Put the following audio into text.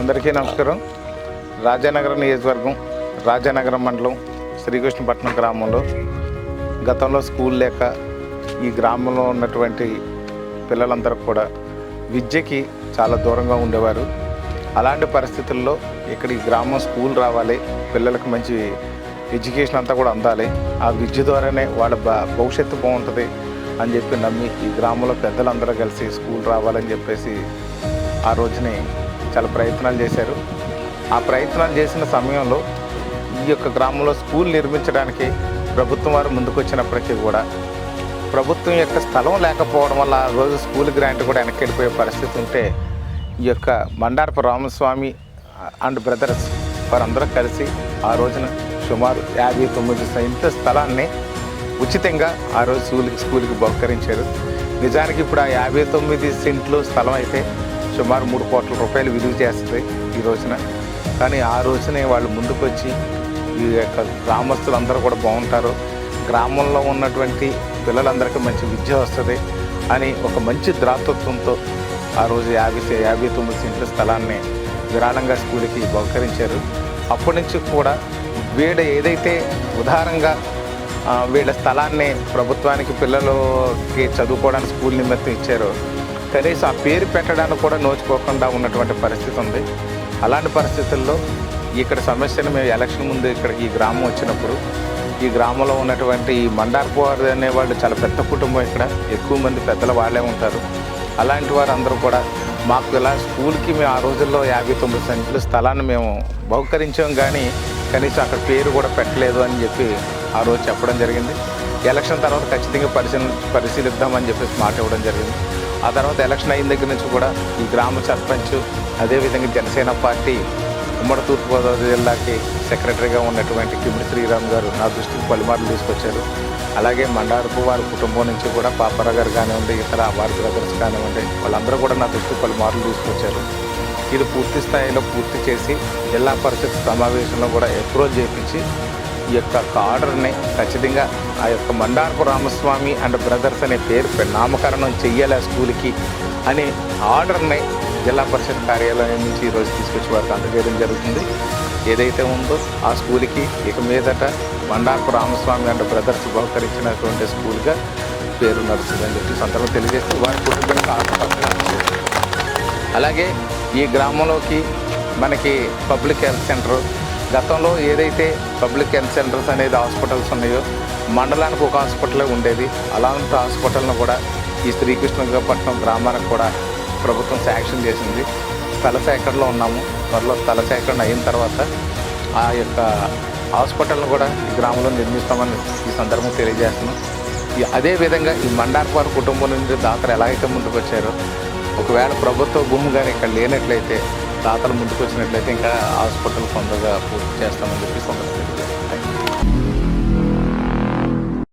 అందరికీ నమస్కారం. రాజానగరం నియోజకవర్గం రాజానగరం మండలం శ్రీకృష్ణపట్నం గ్రామంలో గతంలో స్కూల్ లేక ఈ గ్రామంలో ఉన్నటువంటి పిల్లలందరూ కూడా విద్యకి చాలా దూరంగా ఉండేవారు. అలాంటి పరిస్థితుల్లో ఇక్కడ ఈ గ్రామం స్కూల్ రావాలి పిల్లలకు మంచి ఎడ్యుకేషన్ అంతా కూడా అందాలి ఆ విద్య ద్వారానే వాళ్ళ భవిష్యత్తు బాగుంటుంది అని చెప్పి నమ్మి ఈ గ్రామంలో పెద్దలందరూ కలిసి స్కూల్ రావాలని చెప్పేసి ఆ రోజుని చాలా ప్రయత్నాలు చేశారు. ఆ ప్రయత్నాలు చేసిన సమయంలో ఈ యొక్క గ్రామంలో స్కూల్ నిర్మించడానికి ప్రభుత్వం వారు ముందుకు వచ్చినప్పటికీ కూడా ప్రభుత్వం యొక్క స్థలం లేకపోవడం వల్ల ఆ రోజు స్కూల్ గ్రాంట్ కూడా వెనక్కి పరిస్థితి ఉంటే ఈ యొక్క మండారపు రామస్వామి అండ్ బ్రదర్స్ వారందరూ కలిసి ఆ రోజున సుమారు యాభై తొమ్మిది సెంట్ స్థలాన్ని ఉచితంగా ఆ రోజు స్కూల్కి స్కూల్కి బహుకరించారు. నిజానికి ఇప్పుడు ఆ యాభై తొమ్మిది సెంట్లు స్థలం అయితే సుమారు మూడు కోట్ల రూపాయలు విలువ చేస్తుంది ఈ రోజున. కానీ ఆ రోజునే వాళ్ళు ముందుకు వచ్చి ఈ యొక్క గ్రామస్తులందరూ కూడా బాగుంటారు. గ్రామంలో ఉన్నటువంటి పిల్లలందరికీ మంచి విద్య వస్తుంది అని ఒక మంచి ద్రాతత్వంతో ఆ రోజు యాభై యాభై తొమ్మిది సెంట్ల స్థలాన్ని విరాళంగా స్కూల్కి బహుకరించారు. అప్పటి నుంచి కూడా వీడ ఏదైతే ఉదారంగా వీళ్ళ స్థలాన్ని ప్రభుత్వానికి పిల్లలకి చదువుకోవడానికి స్కూల్ నిమిత్తం ఇచ్చారో కనీసం ఆ పేరు పెట్టడానికి కూడా నోచుకోకుండా ఉన్నటువంటి పరిస్థితి ఉంది. అలాంటి పరిస్థితుల్లో ఇక్కడ సమస్యను మేము ఎలక్షన్ ముందు ఇక్కడ ఈ గ్రామం వచ్చినప్పుడు ఈ గ్రామంలో ఉన్నటువంటి ఈ మండార్పువారు అనేవాళ్ళు చాలా పెద్ద కుటుంబం ఇక్కడ. ఎక్కువ మంది పెద్దల వాళ్ళే ఉంటారు. అలాంటి వారు అందరూ కూడా మాకు ఇలా స్కూల్కి మేము ఆ రోజుల్లో యాభై తొమ్మిది సెంట్లు స్థలాన్ని మేము బహుకరించాం కానీ కనీసం అక్కడ పేరు కూడా పెట్టలేదు అని చెప్పి ఆ రోజు చెప్పడం జరిగింది. ఎలక్షన్ తర్వాత ఖచ్చితంగా పరిశీలి పరిశీలిద్దామని చెప్పేసి మాట ఇవ్వడం జరిగింది. ఆ తర్వాత ఎలక్షన్ అయిన దగ్గర నుంచి కూడా ఈ గ్రామ సర్పంచ్ అదేవిధంగా జనసేన పార్టీ ఉమ్మడి తూర్పుగోదావరి జిల్లాకి సెక్రటరీగా ఉన్నటువంటి కిమిడి శ్రీరామ్ గారు నా దృష్టికి పలుమార్లు తీసుకొచ్చారు. అలాగే మండారపు వారి కుటుంబం నుంచి కూడా పాపర గారు కానివ్వండి ఇతర వారి బ్రదర్స్ కానివ్వండి వాళ్ళందరూ కూడా నా దృష్టికి పలుమార్లు తీసుకొచ్చారు. ఇది పూర్తి స్థాయిలో పూర్తి చేసి జిల్లా పరిషత్ సమావేశంలో కూడా అప్రోచ్ చేయించి ఈ యొక్క ఆర్డర్ని ఖచ్చితంగా ఆ యొక్క మండారపు రామస్వామి అండ్ బ్రదర్స్ అనే పేరు నామకరణం చెయ్యాలి ఆ స్కూల్కి అనే ఆర్డర్ని జిల్లా పరిషత్ కార్యాలయం నుంచి ఈరోజు తీసుకొచ్చి వారికి అందజేయడం జరుగుతుంది. ఏదైతే ఉందో ఆ స్కూల్కి ఇక మీదట మండారపు రామస్వామి అండ్ బ్రదర్స్ బహుకరించినటువంటి స్కూల్గా పేరు నడుస్తుందని చెప్పి సందర్భం తెలియజేస్తూ వారి కుటుంబానికి అలాగే ఈ గ్రామంలోకి మనకి పబ్లిక్ హెల్త్ సెంటర్ గతంలో ఏదైతే పబ్లిక్ హెల్త్ సెంటర్స్ అనేది హాస్పిటల్స్ ఉన్నాయో మండలానికి ఒక హాస్పిటలే ఉండేది. అలాంటి హాస్పిటల్ను కూడా ఈ శ్రీకృష్ణపట్నం గ్రామానికి కూడా ప్రభుత్వం శాంక్షన్ చేసింది. స్థల సేకరణలో ఉన్నాము. త్వరలో స్థల సేకరణ అయిన తర్వాత ఆ యొక్క హాస్పిటల్ను కూడా ఈ గ్రామంలో నిర్మిస్తామని ఈ సందర్భం తెలియజేస్తున్నాం. ఈ- అదేవిధంగా ఈ మండార్పార్ కుటుంబం నుండి దాతలు ఎలా అయితే ముందుకు వచ్చారో ఒకవేళ ప్రభుత్వ భూమి కానీ ఇక్కడ లేనట్లయితే దాతలు ముందుకు వచ్చినట్లయితే ఇంకా హాస్పిటల్ తొందరగా పూర్తి చేస్తామని చెప్పి సందర్భం